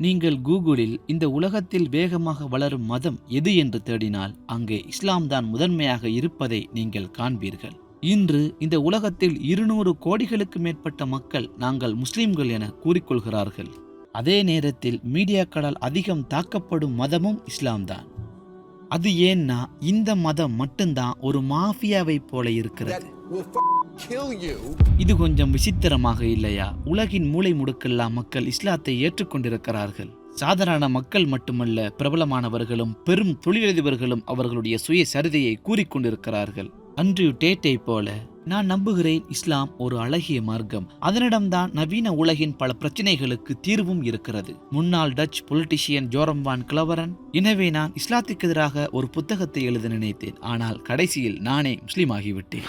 நீங்கள் கூகுளில் இந்த உலகத்தில் வேகமாக வளரும் மதம் எது என்று தேடினால் அங்கே இஸ்லாம் தான் முதன்மையாக இருப்பதை நீங்கள் காண்பீர்கள். இன்று இந்த உலகத்தில் இருநூறு கோடிகளுக்கு மேற்பட்ட மக்கள் நாங்கள் முஸ்லிம்கள் என கூறிக்கொள்கிறார்கள். அதே நேரத்தில் மீடியாக்களால் அதிகம் தாக்கப்படும் மதமும் இஸ்லாம் தான் அது ஏன்னா இந்த மதம் மட்டும்தான் ஒரு மாஃபியாவை போல இருக்கிறது. இது கொஞ்சம் விசித்திரமாக இல்லையா? உலகின் மூளை முடுக்கெல்லாம் மக்கள் இஸ்லாத்தை ஏற்றுக்கொண்டிருக்கிறார்கள். சாதாரண மக்கள் மட்டுமல்ல பிரபலமானவர்களும் பெரும் தொழிலதிபர்களும் அவர்களுடைய சுய சரிதையை கூறிக்கொண்டிருக்கிறார்கள். அன்றியு டேட்டை போல நான் நம்புகிறேன் இஸ்லாம் ஒரு அழகிய மார்க்கம். அதனிடம்தான் நவீன உலகின் பல பிரச்சனைகளுக்கு தீர்வும் இருக்கிறது. முன்னாள் டச் பொலிட்டிஷியன் ஜோரம் வான் கிளவரன் எனவே நான் இஸ்லாத்துக்கு எதிராக ஒரு புத்தகத்தை எழுத நினைத்தேன். ஆனால் கடைசியில் நானே முஸ்லீம் ஆகிவிட்டேன்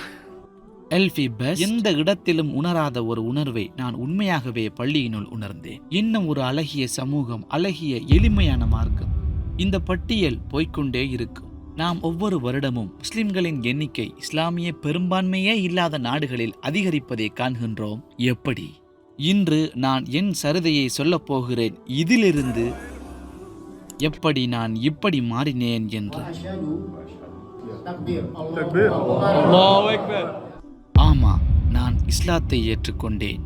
எல்ஃபி பெஸ்ட் எந்த இடத்திலும் உணராத ஒரு உணர்வை நான் உண்மையாகவே பள்ளியினுள் உணர்ந்தேன். இன்னும் ஒரு அழகிய சமூகம் அழகிய எளிமையான மார்க்கம். இந்த பட்டியல் போய்க்கொண்டே இருக்கும். நாம் ஒவ்வொரு வருடமும் முஸ்லிம்களின் எண்ணிக்கை இஸ்லாமிய பெரும்பான்மையே இல்லாத நாடுகளில் அதிகரிப்பதை காண்கின்றோம். எப்படி? இன்று நான் என் சரிதையை சொல்லப் போகிறேன். இதிலிருந்து எப்படி நான் இப்படி மாறினேன் என்று? ஆமாம் ஆமா நான் இஸ்லாத்தை ஏற்றுக்கொண்டேன்.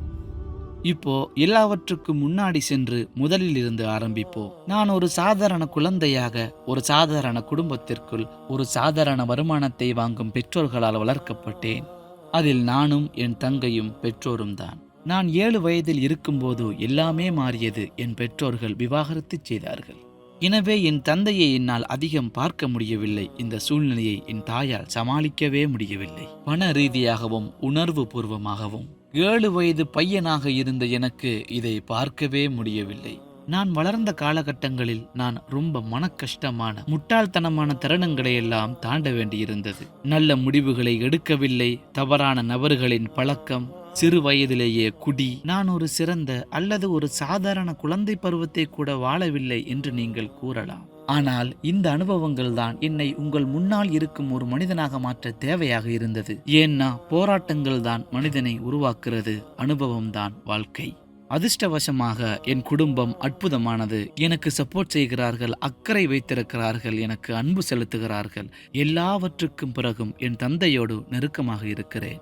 இப்போ எல்லாவற்றுக்கும் முன்னாடி சென்று முதலில் இருந்து ஆரம்பிப்போம். நான் ஒரு சாதாரண குழந்தையாக ஒரு சாதாரண குடும்பத்திற்குள் ஒரு சாதாரண வருமானத்தை வாங்கும் பெற்றோர்களால் வளர்க்கப்பட்டேன். அதில் நானும் என் தங்கையும் பெற்றோரும் தான். நான் ஏழு வயதில் இருக்கும்போது எல்லாமே மாறியது என் பெற்றோர்கள் விவாகரத்து செய்தார்கள். எனவே என் தந்தையை என்னால் அதிகம் பார்க்க முடியவில்லை. இந்த சூழ்நிலையை என் தாயால் சமாளிக்கவே முடியவில்லை. பண ரீதியாகவும் உணர்வு பூர்வமாகவும் ஏழு வயது பையனாக இருந்த எனக்கு இதை பார்க்கவே முடியவில்லை. நான் வளர்ந்த காலகட்டங்களில் நான் ரொம்ப மனக்கஷ்டமான முட்டாள்தனமான தருணங்களை எல்லாம் தாண்ட வேண்டியிருந்தது. நல்ல முடிவுகளை எடுக்கவில்லை. தவறான நபர்களின் பழக்கம் சிறு வயதிலேயே குடி. நான் ஒரு சிறந்த அல்லது ஒரு சாதாரண குழந்தை பருவத்தை கூட வாழவில்லை என்று நீங்கள் கூறலாம். ஆனால் இந்த அனுபவங்கள் தான் என்னை உங்கள் முன்னால் இருக்கும் ஒரு மனிதனாக மாற்ற தேவையாக இருந்தது. ஏன்னா போராட்டங்கள் தான் மனிதனை உருவாக்குறது. அனுபவம் தான் வாழ்க்கை. அதிர்ஷ்டவசமாக என் குடும்பம் அற்புதமானது. எனக்கு சப்போர்ட் செய்கிறார்கள் அக்கறை வைத்திருக்கிறார்கள் எனக்கு அன்பு செலுத்துகிறார்கள். எல்லாவற்றுக்கும் பிறகும் என் தந்தையோடு நெருக்கமாக இருக்கிறேன்.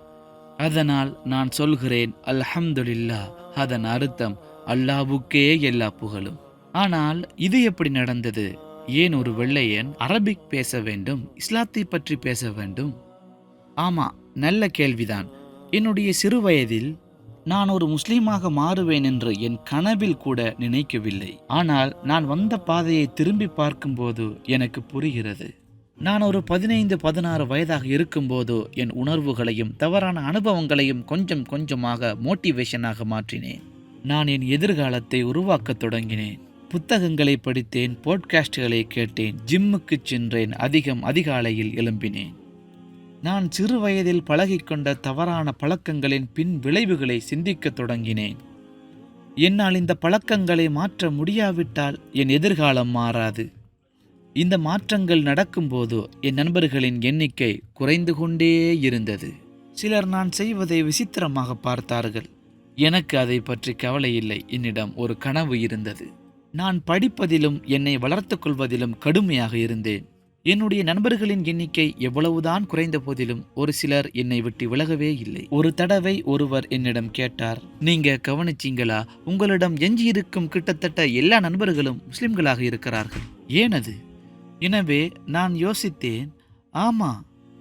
அதனால் நான் சொல்கிறேன் அல்ஹம்துலில்லா அதன் அர்த்தம் அல்லாவுக்கே எல்லா புகழும். ஆனால் இது எப்படி நடந்தது? ஏன் ஒரு வெள்ளையன் அரபிக் பேச வேண்டும் இஸ்லாத்தை பற்றி பேச வேண்டும்? ஆமா நல்ல கேள்விதான். என்னுடைய சிறு வயதில் நான் ஒரு முஸ்லீமாக மாறுவேன் என்று என் கனவில் கூட நினைக்கவில்லை. ஆனால் நான் வந்த பாதையை திரும்பி பார்க்கும்போது எனக்கு புரிகிறது. நான் ஒரு பதினைந்து பதினாறு வயதாக இருக்கும்போது என் உணர்வுகளையும் தவறான அனுபவங்களையும் கொஞ்சம் கொஞ்சமாக மோட்டிவேஷனாக மாற்றினேன். நான் என் எதிர்காலத்தை உருவாக்கத் தொடங்கினேன். புத்தகங்களை படித்தேன் போட்காஸ்டுகளை கேட்டேன் ஜிம்முக்கு சென்றேன் அதிகம் அதிகாலையில் எழும்பினேன். நான் சிறு வயதில் பழகிக்கொண்ட தவறான பழக்கங்களின் பின் விளைவுகளை சிந்திக்கத் தொடங்கினேன். என்னால் இந்த பழக்கங்களை மாற்ற முடியாவிட்டால் என் எதிர்காலம் மாறாது. இந்த மாற்றங்கள் நடக்கும்போது என் நண்பர்களின் எண்ணிக்கை குறைந்து கொண்டே இருந்தது. சிலர் நான் செய்வதை விசித்திரமாக பார்த்தார்கள். எனக்கு அதை பற்றி கவலை இல்லை. என்னிடம் ஒரு கனவு இருந்தது. நான் படிப்பதிலும் என்னை வளர்த்துக் கொள்வதிலும் கடுமையாக இருந்தேன். என்னுடைய நண்பர்களின் எண்ணிக்கை எவ்வளவுதான் குறைந்த போதிலும் ஒரு சிலர் என்னை விட்டு விலகவே இல்லை. ஒரு தடவை ஒருவர் என்னிடம் கேட்டார் நீங்க கவனிச்சீங்களா? உங்களிடம் எஞ்சியிருக்கும் கிட்டத்தட்ட எல்லா நண்பர்களும் முஸ்லிம்களாக இருக்கிறார்கள். ஏனது எனவே நான் யோசித்தேன் ஆமா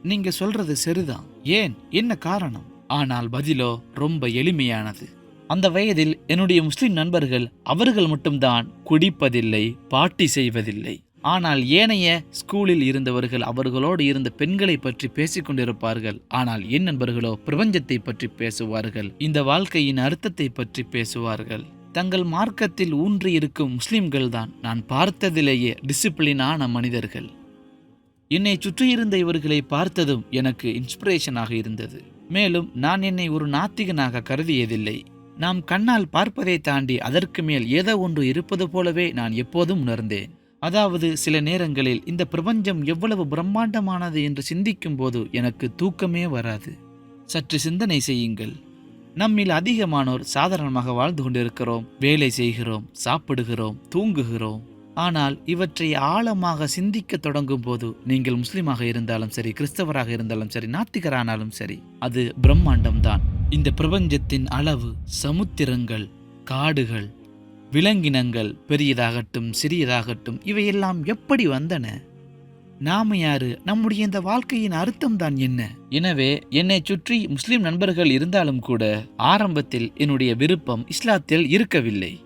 நீங்க சொல்றது சரிதான். ஏன்? என்ன காரணம்? ஆனால் பதிலோ ரொம்ப எளிமையானது. அந்த வயதில் என்னுடைய முஸ்லிம் நண்பர்கள் அவர்கள் மட்டும்தான் குடிப்பதில்லை பாட்டி செய்வதில்லை. ஆனால் ஏனைய ஸ்கூலில் இருந்தவர்கள் அவர்களோடு இருந்த பெண்களை பற்றி பேசிக் கொண்டிருப்பார்கள். ஆனால் என் நண்பர்களோ பிரபஞ்சத்தை பற்றி பேசுவார்கள். இந்த வாழ்க்கையின் அர்த்தத்தை பற்றி பேசுவார்கள். தங்கள் மார்க்கத்தில் ஊன்றியிருக்கும் முஸ்லிம்கள் தான் நான் பார்த்ததிலேயே டிசிப்ளினான மனிதர்கள். என்னை சுற்றியிருந்த இவர்களை பார்த்ததும் எனக்கு இன்ஸ்பிரேஷனாக இருந்தது. மேலும் நான் என்னை ஒரு நாத்திகனாக கருதியதில்லை. நாம் கண்ணால் பார்ப்பதை தாண்டி அதற்கு மேல் ஏதோ ஒன்று இருப்பது போலவே நான் எப்போதும் உணர்ந்தேன். அதாவது சில நேரங்களில் இந்த பிரபஞ்சம் எவ்வளவு பிரம்மாண்டமானது என்று சிந்திக்கும் போது எனக்கு தூக்கமே வராது. சற்று சிந்தனை செய்யுங்கள். நம்மில் அதிகமானோர் சாதாரணமாக வாழ்ந்து கொண்டிருக்கிறோம். வேலை செய்கிறோம் சாப்பிடுகிறோம் தூங்குகிறோம். ஆனால் இவற்றை ஆழமாக சிந்திக்க தொடங்கும் போது நீங்கள் முஸ்லீமாக இருந்தாலும் சரி கிறிஸ்தவராக இருந்தாலும் சரி நாத்திகரானாலும் சரி அது பிரம்மாண்டம் தான் இந்த பிரபஞ்சத்தின் அளவு சமுத்திரங்கள் காடுகள் விலங்கினங்கள் பெரியதாகட்டும் சிறியதாகட்டும் இவையெல்லாம் எப்படி வந்தன? நாம யாரு? நம்முடைய இந்த வாழ்க்கையின் அர்த்தம் தான் என்ன? எனவே என்னை சுற்றி முஸ்லிம் நண்பர்கள் இருந்தாலும் கூட ஆரம்பத்தில் என்னுடைய விருப்பம் இஸ்லாத்தில் இருக்கவில்லை.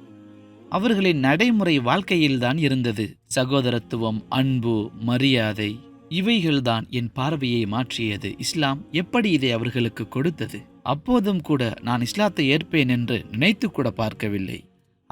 அவர்களின் நடைமுறை வாழ்க்கையில்தான் இருந்தது. சகோதரத்துவம் அன்பு மரியாதை இவைகள்தான் என் பார்வையை மாற்றியது. இஸ்லாம் எப்படி இதை அவர்களுக்கு கொடுத்தது? அப்போதும் கூட நான் இஸ்லாத்தை ஏற்பேன் என்று நினைத்து கூட பார்க்கவில்லை.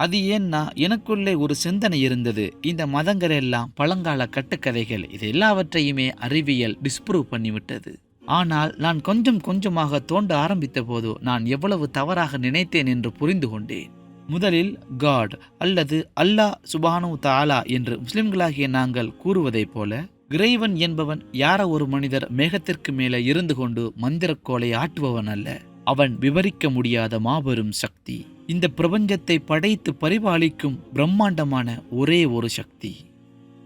அது ஏன்னா எனக்குள்ளே ஒரு சிந்தனை இருந்தது. இந்த மதங்கள் எல்லாம் பழங்கால கட்டுக்கதைகள். இது எல்லாவற்றையுமே அறிவியல் டிஸ்ப்ரூவ் பண்ணிவிட்டது. ஆனால் நான் கொஞ்சம் கொஞ்சமாக தோண்ட ஆரம்பித்த போது நான் எவ்வளவு தவறாக நினைத்தேன் என்று புரிந்து கொண்டேன். முதலில் காட் அல்லது அல்லாஹ் சுபானு தாலா என்று முஸ்லிம்களாகிய நாங்கள் கூறுவதைப் போல இறைவன் என்பவன் யார ஒரு மனிதர் மேகத்திற்கு மேலே இருந்து கொண்டு மந்திரக்கோலை ஆட்டுபவன் அல்ல. அவன் விவரிக்க முடியாத மாபெரும் சக்தி. இந்த பிரபஞ்சத்தை படைத்து பரிபாலிக்கும் பிரம்மாண்டமான ஒரே ஒரு சக்தி.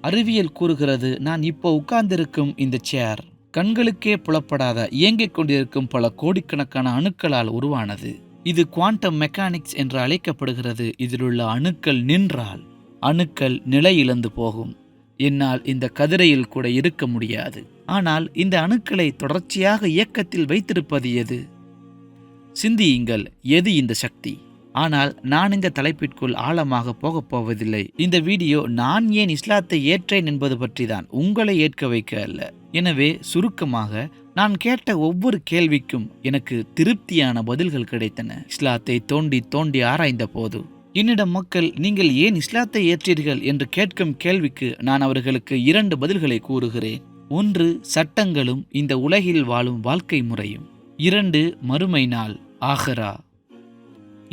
அறிவியல் கூறுகிறது நான் இப்போ உட்கார்ந்திருக்கும் இந்த சேர் கண்களுக்கே புலப்படாத இயங்கிக் கொண்டிருக்கும் பல கோடிக்கணக்கான அணுக்களால் உருவானது. இது குவாண்டம் மெக்கானிக்ஸ் என்று அழைக்கப்படுகிறது. இதிலுள்ள அணுக்கள் நின்றால் அணுக்கள் நிலை இழந்து போகும். என்னால் இந்த கதிரையில் கூட இருக்க முடியாது. ஆனால் இந்த அணுக்களை தொடர்ச்சியாக இயக்கத்தில் வைத்திருப்பது எது? சிந்தியுங்கள் எது இந்த சக்தி? ஆனால் நான் இந்த தலைப்பிற்குள் ஆழமாக போகப் போவதில்லை. இந்த வீடியோ நான் ஏன் இஸ்லாத்தை ஏற்றேன் என்பது பற்றி தான் உங்களை ஏற்க வைக்க அல்ல. எனவே சுருக்கமாக நான் கேட்ட ஒவ்வொரு கேள்விக்கும் எனக்கு திருப்தியான பதில்கள் கிடைத்தன. இஸ்லாத்தை தோண்டி தோண்டி ஆராய்ந்த போது என்னிடம் மக்கள் நீங்கள் ஏன் இஸ்லாத்தை ஏற்றீர்கள்? என்று கேட்கும் கேள்விக்கு நான் அவர்களுக்கு இரண்டு பதில்களை கூறுகிறேன். ஒன்று சட்டங்களும் இந்த உலகில் வாழும் வாழ்க்கை முறையும். இரண்டு மறுமை நாள் ஆஹரா.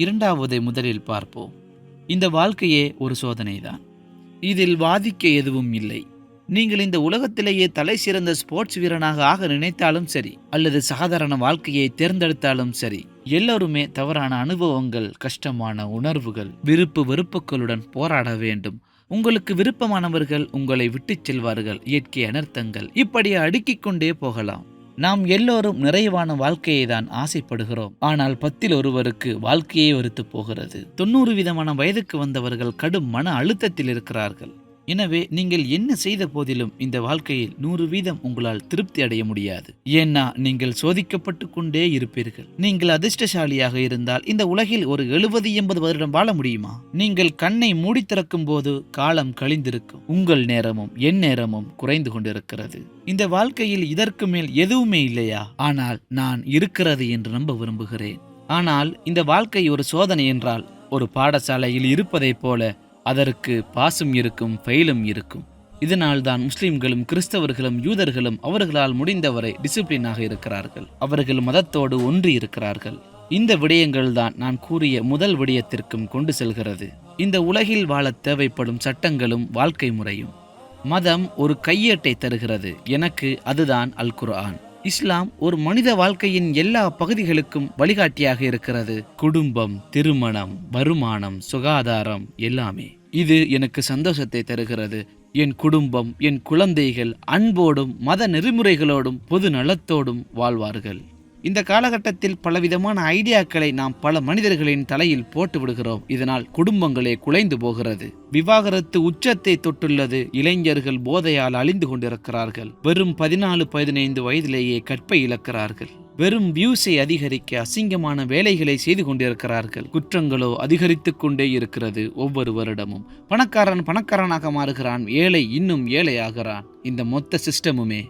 இரண்டாவதை முதலில் பார்ப்போம். இந்த வாழ்க்கையே ஒரு சோதனைதான். இதில் வாதிக்க எதுவும் இல்லை. நீங்கள் இந்த உலகத்திலேயே தலை சிறந்த ஸ்போர்ட்ஸ் வீரனாக ஆக நினைத்தாலும் சரி அல்லது சாதாரண வாழ்க்கையை தேர்ந்தெடுத்தாலும் சரி எல்லோருமே தவறான அனுபவங்கள் கஷ்டமான உணர்வுகள் விருப்பு வெறுப்புகளுடன் போராட வேண்டும். உங்களுக்கு விருப்பமானவர்கள் உங்களை விட்டுச் செல்வார்கள் இயற்கை அனர்த்தங்கள் இப்படி அடுக்கிக் கொண்டே போகலாம். நாம் எல்லோரும் நிறைவான வாழ்க்கையை தான் ஆசைப்படுகிறோம். ஆனால் பத்தில் ஒருவருக்கு வாழ்க்கையே வெறுத்து போகிறது. தொண்ணூறு விதமான வயதுக்கு வந்தவர்கள் கடும் மன அழுத்தத்தில் இருக்கிறார்கள். எனவே நீங்கள் என்ன செய்த போதிலும் இந்த வாழ்க்கையில் நூறு வீதம் உங்களால் திருப்தி அடைய முடியாது. ஏன்னா நீங்கள் சோதிக்கப்பட்டு கொண்டே இருப்பீர்கள். நீங்கள் அதிர்ஷ்டசாலியாக இருந்தால் இந்த உலகில் ஒரு எழுபது எண்பது வருடம் வாழ முடியுமா? நீங்கள் கண்ணை மூடி திறக்கும் போது காலம் கழிந்திருக்கும். உங்கள் நேரமும் என் நேரமும் குறைந்து கொண்டிருக்கிறது. இந்த வாழ்க்கையில் இதற்கு மேல் எதுவுமே இல்லையா? ஆனால் நான் இருக்கிறது என்று நம்ப விரும்புகிறேன். ஆனால் இந்த வாழ்க்கை ஒரு சோதனை என்றால் ஒரு பாடசாலையில் இருப்பதைப் போல அதற்கு பாசும் இருக்கும் ஃபெயிலும் இருக்கும். இதனால் தான் முஸ்லிம்களும் கிறிஸ்தவர்களும் யூதர்களும் அவர்களால் முடிந்தவரை டிசிப்ளினாக இருக்கிறார்கள். அவர்கள் மதத்தோடு ஒன்றி இருக்கிறார்கள். இந்த விடயங்கள் தான் நான் கூறிய முதல் விடயத்திற்கும் கொண்டு செல்கிறது. இந்த உலகில் வாழத் தேவைப்படும் சட்டங்களும் வாழ்க்கை முறையும். மதம் ஒரு கையேட்டை தருகிறது. எனக்கு அதுதான் அல் குர்ஆன். இஸ்லாம் ஒரு மனித வாழ்க்கையின் எல்லா பகுதிகளுக்கும் வழிகாட்டியாக இருக்கிறது. குடும்பம் திருமணம் வருமானம் சுகாதாரம் எல்லாமே இது எனக்கு சந்தோஷத்தை தருகிறது. என் குடும்பம் என் குழந்தைகள் அன்போடும் மத நெறிமுறைகளோடும் பொது நலத்தோடும் வாழ்வார்கள். இந்த காலகட்டத்தில் பலவிதமான ஐடியாக்களை நாம் பல மனிதர்களின் தலையில் போட்டு விடுகிறோம். இதனால் குடும்பங்களே குலைந்து போகிறது. விவாகரத்து உச்சத்தை தொட்டுள்ளது. இளைஞர்கள் போதையால் அழிந்து கொண்டிருக்கிறார்கள். வெறும் பதினாலு பதினைந்து வயதிலேயே கற்பை இழக்கிறார்கள். வெறும் வியூஸை அதிகரிக்க அசிங்கமான வேலைகளை செய்து கொண்டிருக்கிறார்கள். குற்றங்களோ அதிகரித்து கொண்டே இருக்கிறது ஒவ்வொரு வருடமும். பணக்காரன் பணக்காரனாக மாறுகிறான். ஏழை இன்னும் ஏழையாகிறான். இந்த மொத்த சிஸ்டமுமே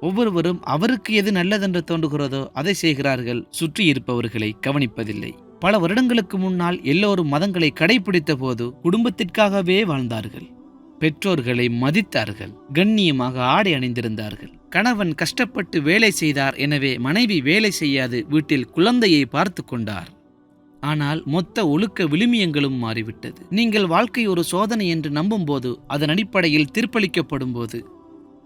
ஒவ்வொருவரும் அவருக்கு எது நல்லதென்று தோன்றுகிறதோ அதை செய்கிறார்கள். சுற்றி இருப்பவர்களை கவனிப்பதில்லை. பல வருடங்களுக்கு முன்னால் எல்லோரும் மதங்களை கடைபிடித்த போது குடும்பத்திற்காகவே வாழ்ந்தார்கள். பெற்றோர்களை மதித்தார்கள். கண்ணியமாக ஆடை அணிந்திருந்தார்கள். கணவன் கஷ்டப்பட்டு வேலை செய்தார் எனவே மனைவி வேலை செய்யாது வீட்டில் குழந்தையை பார்த்து கொண்டார். ஆனால் மொத்த ஒழுக்க விழுமியங்களும் மாறிவிட்டது. நீங்கள் வாழ்க்கை ஒரு சோதனை என்று நம்பும்போது அதன் அடிப்படையில் தீர்ப்பளிக்கப்படும் போது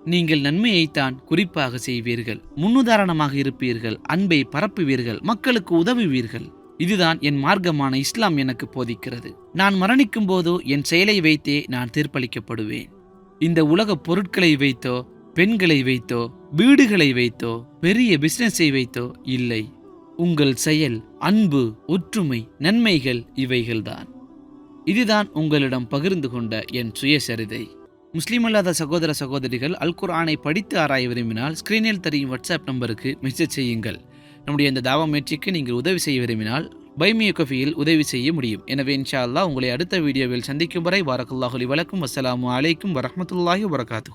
நீங்கள் நன்மையைத்தான் குறிப்பாக செய்வீர்கள். முன்னுதாரணமாக இருப்பீர்கள். அன்பை பரப்புவீர்கள். மக்களுக்கு உதவுவீர்கள். இதுதான் என் மார்க்கமான இஸ்லாம் எனக்கு போதிக்கிறது. நான் மரணிக்கும் போதோ என் செயலை வைத்தே நான் தீர்ப்பளிக்கப்படுவேன். இந்த உலக பொருட்களை வைத்தோ பெண்களை வைத்தோ வீடுகளை வைத்தோ பெரிய பிசினஸை வைத்தோ இல்லை. உங்கள் செயல் அன்பு ஒற்றுமை நன்மைகள் இவைகள்தான். இதுதான் உங்களிடம் பகிர்ந்து கொண்ட என் சுயசரிதை. முஸ்லீம் அல்லாத சகோதர சகோதரிகள் அல் குர்ஆனை படித்து ஆராய விரும்பினால் ஸ்க்ரீனில் தெரியும் வாட்ஸ்அப் நம்பருக்கு மெசேஜ் செய்யுங்கள். நம்முடைய இந்த தாவா முயற்சிக்கு நீங்கள் உதவி செய்ய விரும்பினால் பைமிய கஃபியில் உதவி செய்ய முடியும். எனவே இன்ஷா அல்லாஹ் உங்களை அடுத்த வீடியோவில் சந்திக்கும் வரை வாரக்குல்லாஹுலி வழக்கும் அஸ்ஸலாமு அலைக்கும் வரமத்துல்லாஹி வரகாத்து